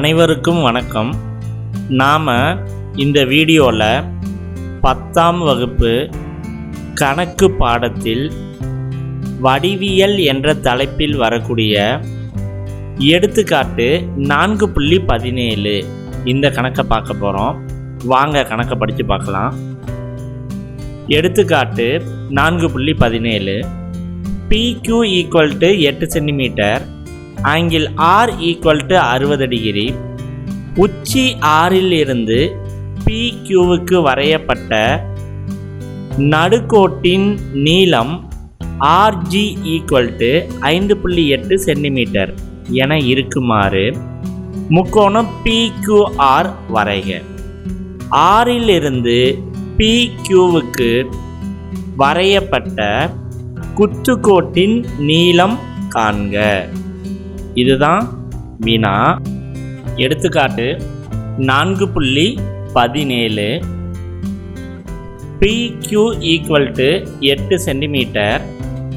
அனைவருக்கும் வணக்கம். நாம் இந்த வீடியோவில் பத்தாம் வகுப்பு கணக்கு பாடத்தில் வடிவியல் என்ற தலைப்பில் வரக்கூடிய எடுத்துக்காட்டு நான்கு புள்ளி பதினேழு இந்த கணக்கை பார்க்க போகிறோம் வாங்க கணக்கை படித்து பார்க்கலாம். எடுத்துக்காட்டு நான்கு புள்ளி பதினேழு. பிக்யூ ஈக்குவல் டு எட்டு centimetre angle R equal to அறுபது டிகிரி உச்சி ஆறில் இருந்து பிக்யூவுக்கு வரையப்பட்ட நடுக்கோட்டின் நீளம் ஆர்ஜி ஈக்குவல் டு ஐந்து புள்ளி எட்டு சென்டிமீட்டர் என இருக்குமாறு முக்கோணம் பிக்யூஆர் வரைக. ஆறில் இருந்து பிக்யூவுக்கு வரையப்பட்ட குத்துக்கோட்டின் நீளம் காண்க. இதுதான் வினா எடுத்துக்காட்டு நான்கு புள்ளி பதினேழு. பிக்யூ ஈக்குவல் டு எட்டு centimetre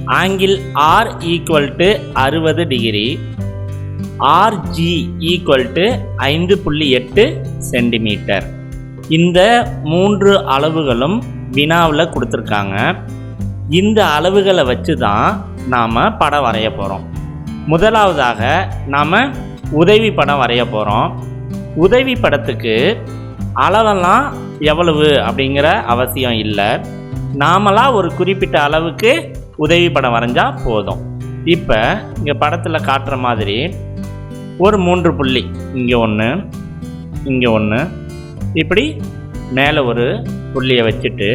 angle R equal to அறுபது degree R G equal to ஐந்து புள்ளி எட்டு சென்டிமீட்டர் இந்த மூன்று அளவுகளும் வினாவில் கொடுத்துருக்காங்க. இந்த அளவுகளை வச்சு தான் நாம் படம் வரைய போகிறோம் முதலாவதாக நாம் உதவி படம் வரைய போகிறோம் உதவி படத்துக்கு அளவெல்லாம் எவ்வளவு அப்படிங்கிற அவசியம் இல்லை. நாமளாக ஒரு குறிப்பிட்ட அளவுக்கு உதவி படம் வரைஞ்சால் போதும். இப்போ இங்கே படத்தில் காட்டுற மாதிரி ஒரு மூன்று புள்ளி இங்கே ஒன்று இங்கே ஒன்று இப்படி மேலே ஒரு புள்ளியை வச்சுட்டு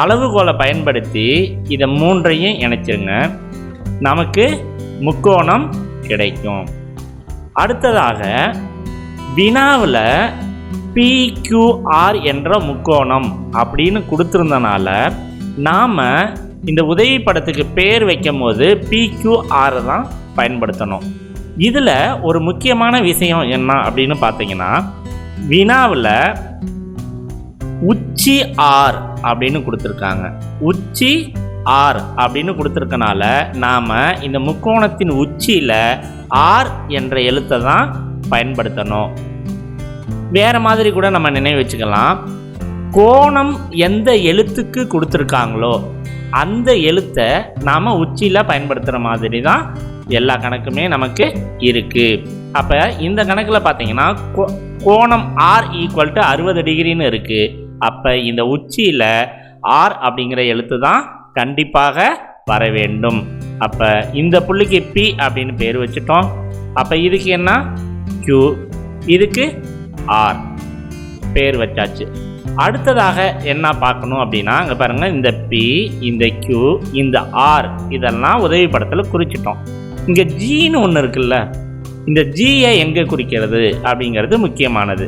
அளவுகோலை பயன்படுத்தி இதை மூன்றையும் இணைச்சிருங்க. நமக்கு முக்கோணம் கிடைக்கும். அடுத்ததாக வினாவில் பிக்யூஆர் என்ற முக்கோணம் அப்படின்னு கொடுத்துருந்தனால நாம் இந்த உதவி படத்துக்கு பேர் வைக்கும் போது பிக்யூஆர் தான் பயன்படுத்தணும். இதில் ஒரு முக்கியமான விஷயம் என்ன அப்படின்னு பார்த்தீங்கன்னா வினாவில் உச்சி ஆர் அப்படின்னு கொடுத்துருக்காங்க. உச்சி ஆர் அப்படின்னு கொடுத்துருக்கனால நாம் இந்த முக்கோணத்தின் உச்சியில் ஆர் என்ற எழுத்தை தான் பயன்படுத்தணும். வேறு மாதிரி கூட நம்ம நினைவு வச்சுக்கலாம். கோணம் எந்த எழுத்துக்கு கொடுத்துருக்காங்களோ அந்த எழுத்தை நாம் உச்சியில் பயன்படுத்துகிற மாதிரி தான் எல்லா கணக்குமே நமக்கு இருக்குது அப்போ இந்த கணக்கில் பார்த்தீங்கன்னா கோ- கோணம் ஆர் ஈக்குவல் டு அறுபது டிகிரின்னு இருக்குது அப்போ இந்த உச்சியில் ஆர் அப்படிங்கிற எழுத்து தான் கண்டிப்பாக வர வேண்டும். அப்போ இந்த புள்ளிக்கு பி அப்படின்னு பேர் வச்சுட்டோம். அப்போ இதுக்கு என்ன? கியூ இதுக்கு ஆர் பேர் வச்சாச்சு. அடுத்ததாக என்ன பார்க்கணும் அப்படின்னா அங்கே பாருங்கள் இந்த பி இந்த கியூ இந்த ஆர் இதெல்லாம் உதவி படத்தில் குறிச்சிட்டோம். இங்கே ஜின்னு ஒன்று இருக்குல்ல இந்த ஜியை எங்கே குறிக்கிறது அப்படிங்கிறது முக்கியமானது.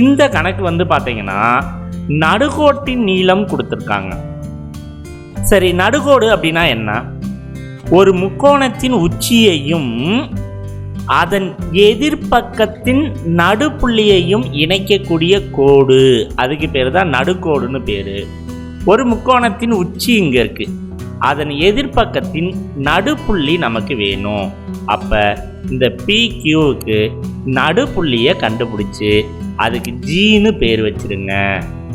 இந்த கணக்கு வந்து பார்த்தீங்கன்னா நடுகோட்டின் நீளம் கொடுத்துருக்காங்க. சரி நடுகோடு அப்படின்னா என்ன? ஒரு முக்கோணத்தின் உச்சியையும் அதன் எதிர்பக்கத்தின் நடுப்புள்ளியையும் இணைக்கக்கூடிய கோடு. அதுக்கு பேர் தான் நடுக்கோடுன்னு பேர். ஒரு முக்கோணத்தின் உச்சி இங்கே இருக்குது அதன் எதிர்பக்கத்தின் நடுப்புள்ளி நமக்கு வேணும். அப்போ இந்த பிக்யூவுக்கு நடுப்புள்ளியை கண்டுபிடிச்சி அதுக்கு ஜீன்னு பேர் வச்சிருங்க.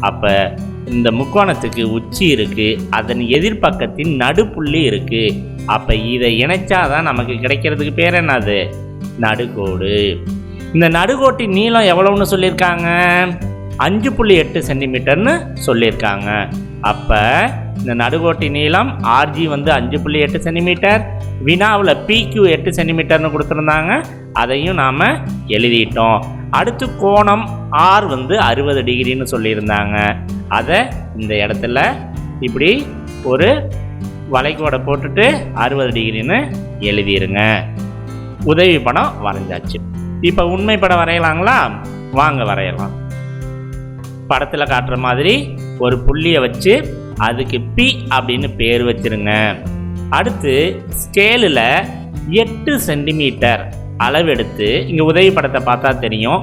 அப்போ இந்த முக்கோணத்துக்கு உச்சி இருக்குது அதன் எதிர்ப்பக்கத்தின் நடுப்புள்ளி இருக்குது அப்போ இதை இணைச்சாதான் நமக்கு கிடைக்கிறதுக்கு பேர் என்னது? நடுக்கோடு. இந்த நடுகோட்டின் நீளம் எவ்வளவுன்னு சொல்லியிருக்காங்க? அஞ்சு புள்ளி எட்டு சென்டிமீட்டர்னு சொல்லியிருக்காங்க. அப்போ இந்த நடுக்கோட்டி நீளம் ஆர்ஜி வந்து அஞ்சு புள்ளி எட்டு சென்டிமீட்டர் வினாவில் பிக்யூ எட்டு சென்டிமீட்டர்னு கொடுத்துருந்தாங்க. அதையும் நாம் எழுதிட்டோம். அடுத்து கோணம் ஆர் வந்து அறுபது டிகிரின்னு சொல்லியிருந்தாங்க. அதை இந்த இடத்துல இப்படி ஒரு வளைகோடை போட்டுட்டு அறுபது டிகிரின்னு எழுதிருங்க. உதவி படம் வரைஞ்சாச்சு. இப்போ உண்மை படம் வரையலாங்களா? வாங்க வரையலாம். படத்தில் காட்டுற மாதிரி ஒரு புள்ளியை வச்சு அதுக்கு பி அப்படின்னு பேர் வச்சிருங்க. அடுத்து ஸ்கேலில் எட்டு சென்டிமீட்டர் அளவெடுத்து இங்கே உதவி படத்தை பார்த்தா தெரியும்.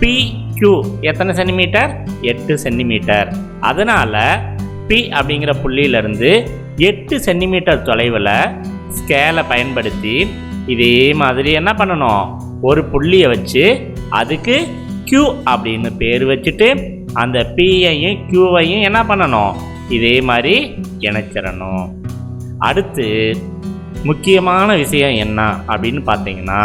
பி கியூ எத்தனை சென்டிமீட்டர் எட்டு சென்டிமீட்டர் அதனால் பி அப்படிங்கிற புள்ளியிலிருந்து எட்டு சென்டிமீட்டர் தொலைவில் ஸ்கேலை பயன்படுத்தி இதே மாதிரி என்ன பண்ணணும்? ஒரு புள்ளியை வச்சு அதுக்கு கியூ அப்படின்னு பேர் வச்சுட்டு அந்த பியையும் கியூவையும் என்ன பண்ணணும்? இதே மாதிரி இணைச்சிடணும். அடுத்து முக்கியமான விஷயம் என்ன அப்படின்னு பார்த்தீங்கன்னா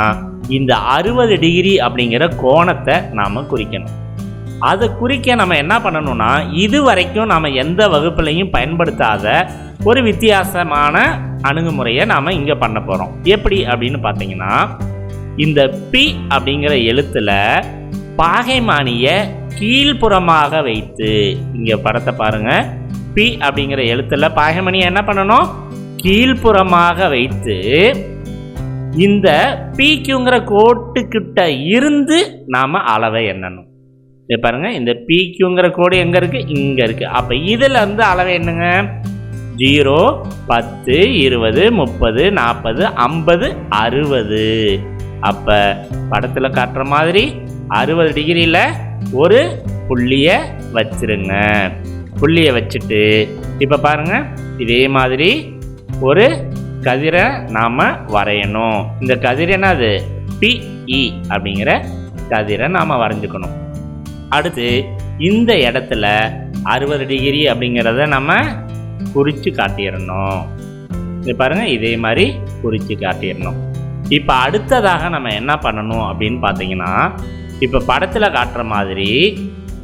இந்த அறுபது டிகிரி அப்படிங்கிற கோணத்தை நாம் குறிக்கணும். அதை குறிக்க நம்ம என்ன பண்ணணும்னா இது வரைக்கும் நாம் எந்த வகுப்புலையும் பயன்படுத்தாத ஒரு வித்தியாசமான அணுகுமுறையை நாம் இங்கே பண்ண போகிறோம் எப்படி அப்படின்னு பார்த்தீங்கன்னா இந்த பி அப்படிங்கிற எழுத்தில் பாகைமானிய கீழ்ப்புறமாக வைத்து இங்கே படத்தை பாருங்கள் பி அப்படிங்கிற எழுத்தில் பாகைமணியை என்ன பண்ணணும்? கீழ்ப்புறமாக வைத்து இந்த பிக்யூங்கிற கோட்டுக்கிட்ட இருந்து நாம் அளவை எண்ணணும். இது பாருங்க இந்த பிக்யூங்கிற கோடு எங்கே இருக்குது இங்கே இருக்குது அப்போ இதில் இருந்து அளவை என்னங்க? ஜீரோ பத்து இருபது முப்பது நாற்பது ஐம்பது அறுபது. அப்போ படத்தில் காட்டுற மாதிரி அறுபது டிகிரியில் ஒரு புள்ளியை வச்சிருங்க. புள்ளியை வச்சுட்டு இப்போ பாருங்க இதே மாதிரி ஒரு கதிரை நாம் வரையணும். இந்த கதிர் என்னது? பிஇ e அப்படிங்கிற கதிரை நாம் வரைஞ்சிக்கணும். அடுத்து இந்த இடத்துல அறுபது டிகிரி அப்படிங்கிறத நம்ம குறித்து காட்டிடணும். இது பாருங்கள் இதே மாதிரி குறித்து காட்டிடணும். இப்போ அடுத்ததாக நம்ம என்ன பண்ணணும் அப்படின்னு பார்த்தீங்கன்னா இப்போ படத்தில் காட்டுற மாதிரி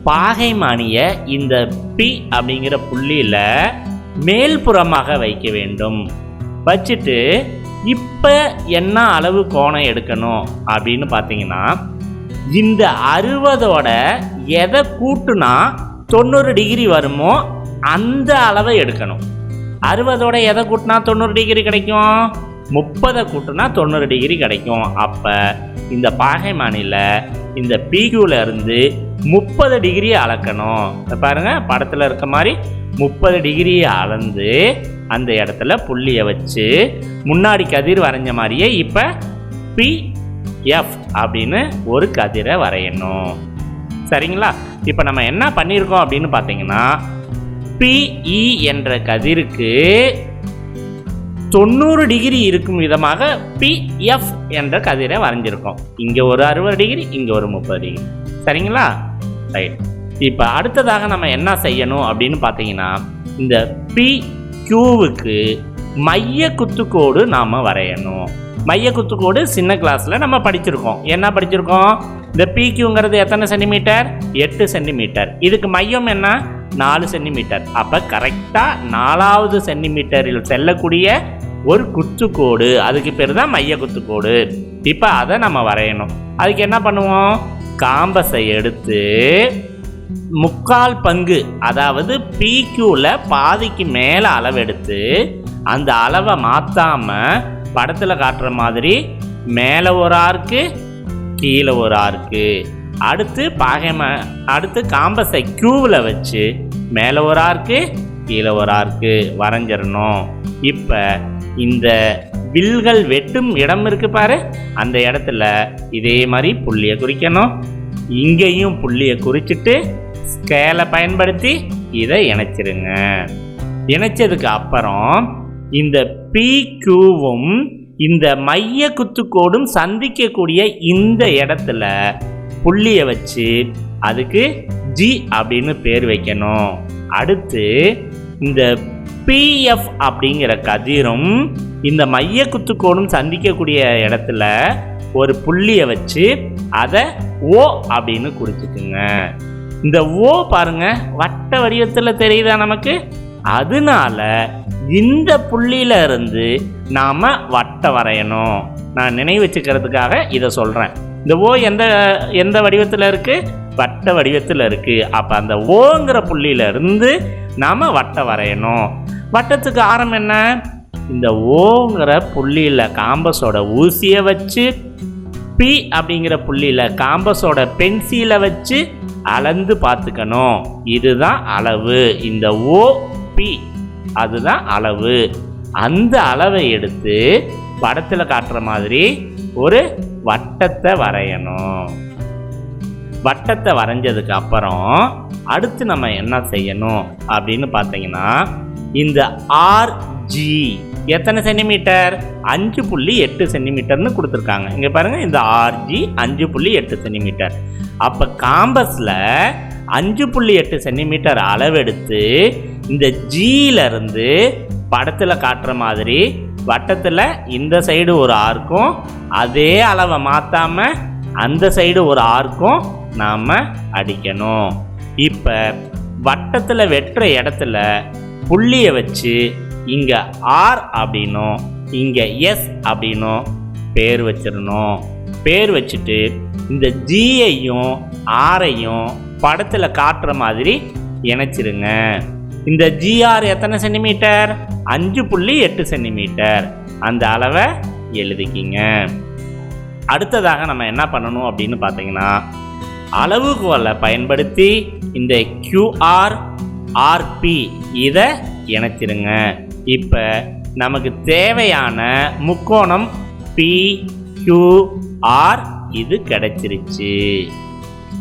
பாகைமானியை இந்த பி அப்படிங்கிற புள்ளியில் மேல்புறமாக வைக்க வேண்டும். வச்சுட்டு இப்போ என்ன அளவு கோணம் எடுக்கணும் அப்படின்னு பார்த்தீங்கன்னா இந்த அறுபதோட எதை கூட்டுனா தொண்ணூறு டிகிரி வருமோ அந்த அளவை எடுக்கணும். அறுபதோட எதை கூட்டினா தொண்ணூறு டிகிரி கிடைக்கும்? முப்பதை கூட்டினா தொண்ணூறு டிகிரி கிடைக்கும். அப்போ இந்த பாகைமானியில் இந்த பிக்யூல இருந்து முப்பது டிகிரி அளக்கணும். பாருங்கள் படத்தில் இருக்க மாதிரி முப்பது டிகிரியை அளந்து அந்த இடத்துல புள்ளியை வச்சு முன்னாடி கதிர் வரைஞ்ச மாதிரியே இப்போ பி எஃப் அப்படின்னு ஒரு கதிரை வரையணும். சரிங்களா? இப்போ நம்ம என்ன பண்ணியிருக்கோம் அப்படின்னு பார்த்தீங்கன்னா பிஇ e என்ற கதிருக்கு தொண்ணூறு டிகிரி இருக்கும் விதமாக பிஎஃப் என்ற கதிரை வரைஞ்சிருக்கோம். இங்கே ஒரு அறுபது டிகிரி இங்கே ஒரு முப்பது டிகிரி. சரிங்களா? ரைட் இப்போ அடுத்ததாக நம்ம என்ன செய்யணும் அப்படின்னு பார்த்தீங்கன்னா இந்த பி கியூவுக்கு மைய குத்துக்கோடு நாம் வரையணும். மைய குத்துக்கோடு சின்ன கிளாஸில் நம்ம படிச்சிருக்கோம். என்ன படிச்சிருக்கோம்? இந்த பிக்யூங்கிறது எத்தனை சென்டிமீட்டர் எட்டு சென்டிமீட்டர் இதுக்கு மையம் என்ன? நாலு சென்டிமீட்டர் அப்போ கரெக்டாக நாலாவது சென்டிமீட்டரில் செல்லக்கூடிய ஒரு குத்துக்கோடு. அதுக்கு பேர் தான் மைய குத்துக்கோடு. இப்போ அதை நம்ம வரையணும். அதுக்கு என்ன பண்ணுவோம்? காம்பஸை எடுத்து முக்கால் பங்கு அதாவது பிக்யூவில் பாதிக்கு மேலே அளவெடுத்து அந்த அளவை மாற்றாம படத்தில் காட்டுற மாதிரி மேலே ஒரு ஆர்க்கு கீழே ஒரு ஆர்க்கு. அடுத்து பாகைம அடுத்து காம்பஸை க்யூவில் வச்சு மேலே ஒரு ஆர்க்கு கீழே ஒரு ஆர்க்கு வரைஞ்சிடணும். இப்போ இந்த வில்கள் வெட்டும் இடம் இருக்கு பாரு அந்த இடத்துல இதே மாதிரி புள்ளியை குறிக்கணும். இங்கேயும் புள்ளியை குறிச்சிட்டு ஸ்கேலை பயன்படுத்தி இதை இணைச்சிருங்க. இணைச்சதுக்கு அப்புறம் இந்த பிக்யூவும் இந்த மைய குத்துக்கோடும் சந்திக்கக்கூடிய இந்த இடத்துல புள்ளியை வச்சு அதுக்கு ஜி அப்படின்னு பேர் வைக்கணும். அடுத்து இந்த பிஎஃப் அப்படிங்கிற கதிரும் இந்த மைய குத்துக்கோடும் சந்திக்கக்கூடிய இடத்துல ஒரு புள்ளியை வச்சு அதை ஓ அப்படின்னு குறிச்சிக்குங்க. இந்த ஓ பாருங்க வட்ட வடிவத்தில் தெரியுதா நமக்கு? அதனால இந்த புள்ளியில இருந்து நாம வட்ட வரையணும். நான் நினைவு வச்சுக்கிறதுக்காக இதை சொல்றேன். இந்த ஓ எந்த எந்த வடிவத்தில் இருக்கு? வட்ட வடிவத்தில் இருக்கு. அப்போ அந்த ஓங்கிற புள்ளியில இருந்து நாம வட்ட வரையணும். வட்டத்துக்கு ஆரம் என்ன? இந்த ஓங்கிற புள்ளியில காம்பஸோட ஊசியை வச்சு பி அப்படிங்கிற புள்ளியில காம்பஸோட பென்சிலை வச்சு அளந்து பார்த்துக்கணும். இதுதான் அளவு. இந்த ஓ பி அதுதான் அளவு. அந்த அளவை எடுத்து படத்தில் காட்டுற மாதிரி ஒரு வட்டத்தை வரையணும். வட்டத்தை வரைஞ்சதுக்கு அப்புறம் அடுத்து நம்ம என்ன செய்யணும் அப்படின்னு பார்த்தீங்கன்னா இந்த ஆர்ஜி எத்தனை சென்டிமீட்டர்? அஞ்சு புள்ளி எட்டு சென்டிமீட்டர்னு கொடுத்துருக்காங்க. இங்கே பாருங்கள் இந்த ஆர்ஜி அஞ்சு புள்ளி எட்டு சென்டிமீட்டர். அப்போ காம்பஸில் அஞ்சு புள்ளி எட்டு சென்டிமீட்டர் அளவெடுத்து இந்த ஜியிலிருந்து படத்தில் காட்டுற மாதிரி வட்டத்தில் இந்த சைடு ஒரு ஆர்க்கும் அதே அளவை மாற்றாமல் அந்த சைடு ஒரு ஆர்க்கும் நாம் அடிக்கணும். இப்போ வட்டத்தில் வெட்டுற இடத்துல புள்ளியை வச்சு இங்கே ஆர் அப்படின்னும் இங்கே எஸ் அப்படின்னும் பேர் வச்சிடணும். பேர் வச்சுட்டு இந்த ஜியையும் ஆரையும் படத்தில் காட்டுற மாதிரி இணைச்சிருங்க. இந்த ஜிஆர் எத்தனை சென்டிமீட்டர் அஞ்சு புள்ளி எட்டு சென்டிமீட்டர் அந்த அளவை எழுதிக்கிங்க. அடுத்ததாக நம்ம என்ன பண்ணணும் அப்படின்னு பார்த்தீங்கன்னா அளவுகோலை பயன்படுத்தி இந்த கியூஆர் ஆர்பி இதை இணைச்சிருங்க. இப்போ நமக்கு தேவையான முக்கோணம் பி கியூஆர் இது கிடைச்சிருச்சு.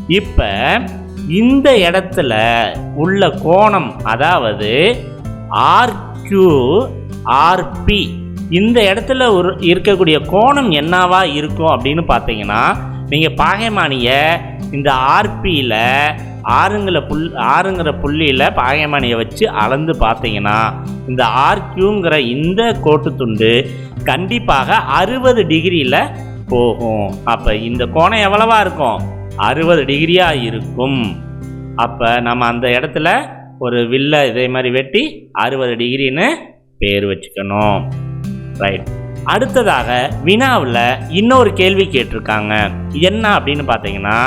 இப்போ இந்த இடத்துல உள்ள கோணம் அதாவது ஆர்கியூ ஆர்பி இந்த இடத்துல ஒரு இருக்கக்கூடிய கோணம் என்னவா இருக்கும் அப்படின்னு பார்த்தீங்கன்னா நீங்கள் பாகைமானியை இந்த ஆர்பியில் ஆறுங்கிற புல் ஆறுங்கிற புள்ளியில் பாகைமானியை வச்சு அளந்து பார்த்தீங்கன்னா இந்த ஆர்கியூங்கிற இந்த கோட்டு துண்டு கண்டிப்பாக அறுபது டிகிரியில் போகும். அப்போ இந்த கோணம் எவ்வளவா இருக்கும்? அறுபது டிகிரியாக இருக்கும். அப்போ நம்ம அந்த இடத்துல ஒரு வில்லை இதே மாதிரி வெட்டி அறுபது டிகிரின்னு பேர் வச்சுக்கணும். ரைட் அடுத்ததாக வினாவில் இன்னொரு கேள்வி கேட்டிருக்காங்க. என்ன அப்படின்னு பார்த்தீங்கன்னா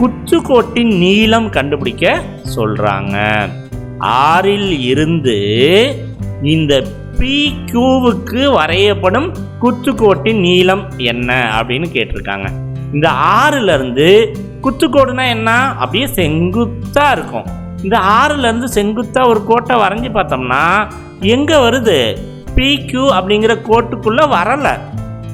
குச்சுக்கோட்டின் நீளம் கண்டுபிடிக்க சொல்கிறாங்க ஆறில் இருந்து இந்த பி கியூவுக்கு வரையப்படும் குத்துக்கோட்டின் நீளம் என்ன அப்படின்னு கேட்டிருக்காங்க. இந்த ஆறுல இருந்து குத்துக்கோடுனா என்ன? அப்படியே செங்குத்தா இருக்கும். இந்த ஆறுல இருந்து செங்குத்தா ஒரு கோட்டை வரைஞ்சி பார்த்தோம்னா எங்க வருது? பிக்யூ அப்படிங்கிற கோட்டுக்குள்ள வரல.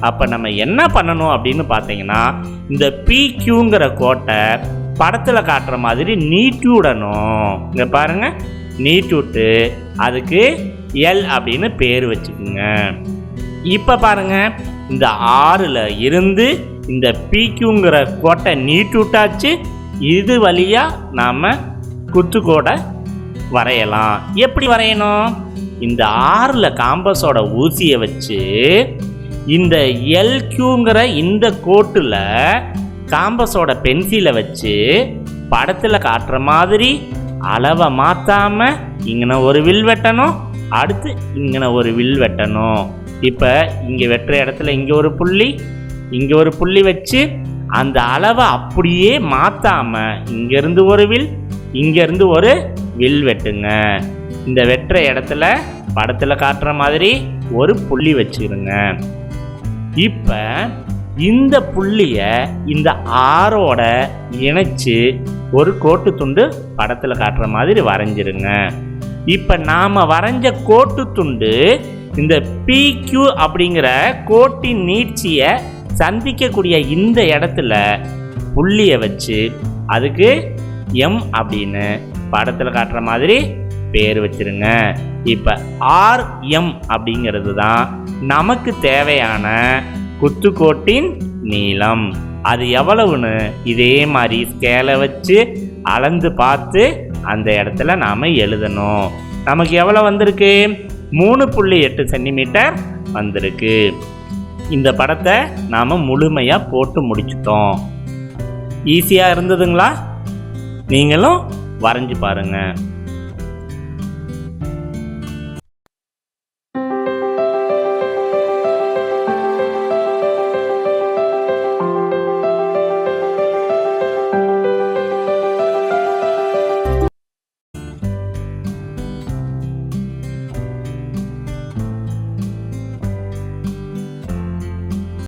அப்போ நம்ம என்ன பண்ணணும் அப்படின்னு பார்த்தீங்கன்னா இந்த பிக்யூங்கிற கோட்டை படத்தில் காட்டுற மாதிரி நீட்டி விடணும். இங்கே பாருங்க. நீட்டி விட்டு அதுக்கு எல் அப்படின்னு பேர் வச்சுக்குங்க. இப்போ பாருங்க. இந்த ஆறில் இருந்து இந்த பிக்யூங்கிற கோட்டை நீட்டு விட்டாச்சு. இது வழியாக நாம் குத்துக்கோடை வரையலாம். எப்படி வரையணும்? இந்த ஆறில் காம்பஸோட ஊசியை வச்சு இந்த எல்கியூங்கிற இந்த கோட்டில் காம்பஸோட பென்சிலை வச்சு படத்தில் காட்டுற மாதிரி அளவை மாற்றாம இங்கன ஒரு வில் வெட்டணும் அடுத்து இங்கன ஒரு வில் வெட்டணும். இப்போ இங்கே வெட்டுற இடத்துல இங்கே ஒரு புள்ளி இங்கே ஒரு புள்ளி வச்சு அந்த அளவை அப்படியே மாற்றாம இங்கேருந்து ஒரு வில் இங்கேருந்து ஒரு வில் வெட்டுங்க. இந்த வெட்டுற இடத்துல படத்தில் காட்டுற மாதிரி ஒரு புள்ளி வச்சுருங்க. இப்போ இந்த புள்ளிய இந்த ஆரோட இணைச்சு ஒரு கோட்டு துண்டு படத்தில் காட்டுற மாதிரி வரைஞ்சிருங்க. இப்போ நாம் வரைஞ்ச கோட்டு துண்டு இந்த பிக்யூ அப்படிங்கிற கோட்டின் நீட்சியை சந்திக்கக்கூடிய இந்த இடத்துல புள்ளியை வச்சு அதுக்கு எம் அப்படின்னு படத்தில் காட்டுற மாதிரி பேர் வச்சிருங்க. இப்போ ஆர்எம் அப்படிங்கிறது தான் நமக்கு தேவையான குத்துக்கோட்டின் நீளம். அது எவ்வளவுன்னு இதே மாதிரி ஸ்கேலை வச்சு அளந்து பார்த்து அந்த இடத்துல நாம் எழுதணும். நமக்கு எவ்வளோ வந்திருக்கு? மூணு புள்ளி எட்டு சென்டிமீட்டர் வந்திருக்கு. இந்த படத்தை நாம் முழுமையாக போட்டு முடிச்சிட்டோம். ஈஸியாக இருந்ததுங்களா? நீங்களும் வரைஞ்சி பாருங்கள்